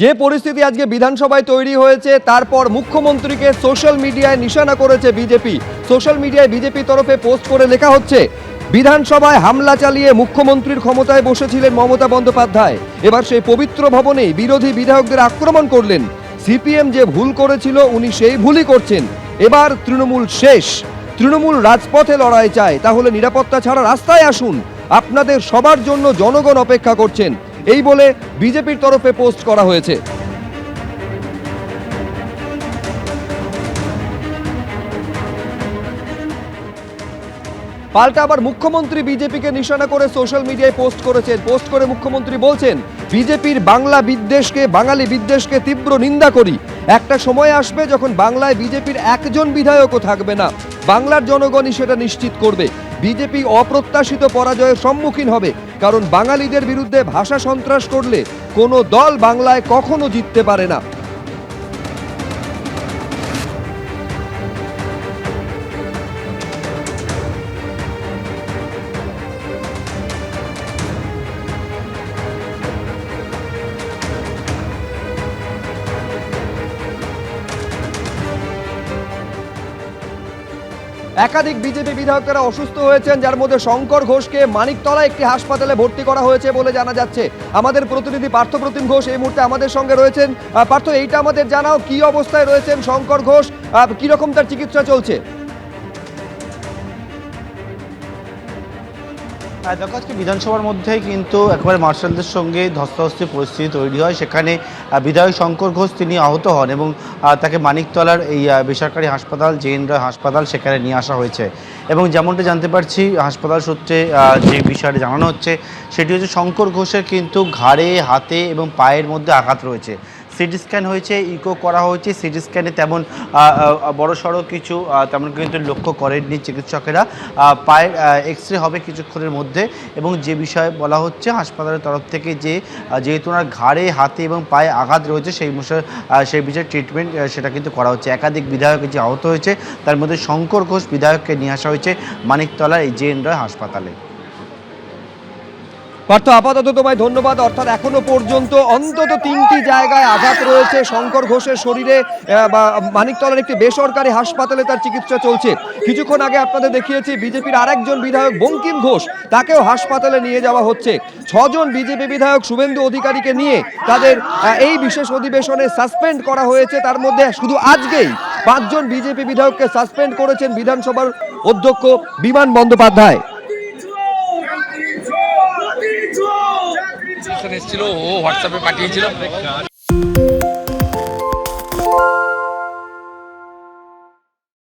যে পরিস্থিতি আজকে বিধানসভায় তৈরি হয়েছে, তারপর মুখ্যমন্ত্রীকে সোশ্যাল মিডিয়ায় নিশানা করেছে বিজেপি। সোশ্যাল মিডিয়ায় বিজেপি তরফে পোস্ট করে লেখা হচ্ছে, বিধানসভায় হামলা চালিয়ে মুখ্যমন্ত্রীর ক্ষমতায় বসেছিলেন মমতা বন্দ্যোপাধ্যায়। এবার সেই পবিত্র ভবনে বিরোধী বিধায়কদের আক্রমণ করলেন। সিপিএম যে ভুল করেছিল, উনি সেই ভুলই করছেন। এবার তৃণমূল শেষ। তৃণমূল রাজপথে লড়াই চায়, তাহলে নিরাপত্তা ছাড়া রাস্তায় আসুন। আপনাদের সবার জন্য জনগণ অপেক্ষা করছেন। এই বলে বিজেপির তরফে পোস্ট করা হয়েছে। পাল্টা আবার মুখ্যমন্ত্রী বিজেপিকে নিশানা করে সোশ্যাল মিডিয়ায় পোস্ট করেছেন। পোস্ট করে মুখ্যমন্ত্রী বলছেন, বিজেপির বাংলা বিদ্বেষকে, বাঙালি বিদ্বেষকে তীব্র নিন্দা করি। একটা সময় আসবে যখন বাংলায় বিজেপির একজন বিধায়কও থাকবে না। বাংলার জনগণই সেটা নিশ্চিত করবে। বিজেপি অপ্রত্যাশিত পরাজয়ের সম্মুখীন হবে, কারণ বাঙালিদের বিরুদ্ধে ভাষা সন্ত্রাস করলে কোনো দল বাংলায় কখনো জিততে পারে না। একাধিক বিজেপি বিধায়কেরা অসুস্থ হয়েছেন, যার মধ্যে শঙ্কর ঘোষকে মানিকতলা একটি হাসপাতালে ভর্তি করা হয়েছে বলে জানা যাচ্ছে। আমাদের প্রতিনিধি পার্থপ্রতিম ঘোষ এই মুহূর্তে আমাদের সঙ্গে রয়েছেন। পার্থ, এইটা আমাদের জানাও, কি অবস্থায় রয়েছেন শঙ্কর ঘোষ? কীরকম তার চিকিৎসা চলছে? দেখো, আজকে বিধানসভার মধ্যেই কিন্তু একেবারে মার্শালদের সঙ্গে ধস্তাধস্তি পরিস্থিতি তৈরি হয়। সেখানে বিধায়ক শঙ্কর ঘোষ তিনি আহত হন এবং তাকে মানিকতলার এই বেসরকারি হাসপাতাল জেএন রয় হাসপাতাল সেখানে নিয়ে আসা হয়েছে। এবং যেমনটা জানতে পারছি, হাসপাতাল সূত্রে যে বিষয়টা জানানো হচ্ছে, সেটি হচ্ছে শঙ্কর ঘোষের কিন্তু ঘাড়ে, হাতে এবং পায়ের মধ্যে আঘাত রয়েছে। সিটি স্ক্যান হয়েছে ইকো করা হয়েছে, সিটি স্ক্যানে তেমন বড় সড়ো কিছু তেমন কিন্তু লক্ষ্য করেননি চিকিৎসকেরা। পায়ের এক্স রে হবে কিছুক্ষণের মধ্যে এবং যে বিষয়ে বলা হচ্ছে, হাসপাতালের তরফ থেকে যে যেহেতু ওনার ঘাড়ে, হাতে এবং পায়ে আঘাত রয়েছে, সেই বিষয়ে সেই বিষয়ে ট্রিটমেন্ট সেটা কিন্তু করা হচ্ছে। একাধিক বিধায়ক যে আহত হয়েছে, তার মধ্যে শঙ্কর ঘোষ বিধায়ককে নিয়ে আসা হয়েছে মানিকতলার এই জেএন রয় হাসপাতালে। পার্থ, আপাতত তোমায় ধন্যবাদ। অর্থাৎ এখনও পর্যন্ত অন্তত তিনটি জায়গায় আঘাত রয়েছে। শঙ্কর ঘোষের শরীরে মানিকতলার একটি বেসরকারি হাসপাতালে তার চিকিৎসা চলছে। কিছুক্ষণ আগে আপনাদের দেখিয়েছি, বিজেপির আরেকজন বিধায়ক বঙ্কিম ঘোষ, তাকেও হাসপাতালে নিয়ে যাওয়া হচ্ছে। ছজন বিজেপি বিধায়ক শুভেন্দু অধিকারীকে নিয়ে তাদের এই বিশেষ অধিবেশনে সাসপেন্ড করা হয়েছে। তার মধ্যে শুধু আজকেই পাঁচজন বিজেপি বিধায়ককে সাসপেন্ড করেছেন বিধানসভার অধ্যক্ষ বিমান বন্দ্যোপাধ্যায়। এসেছিল ও হোয়াটসঅ্যাপে পাঠিয়েছিল।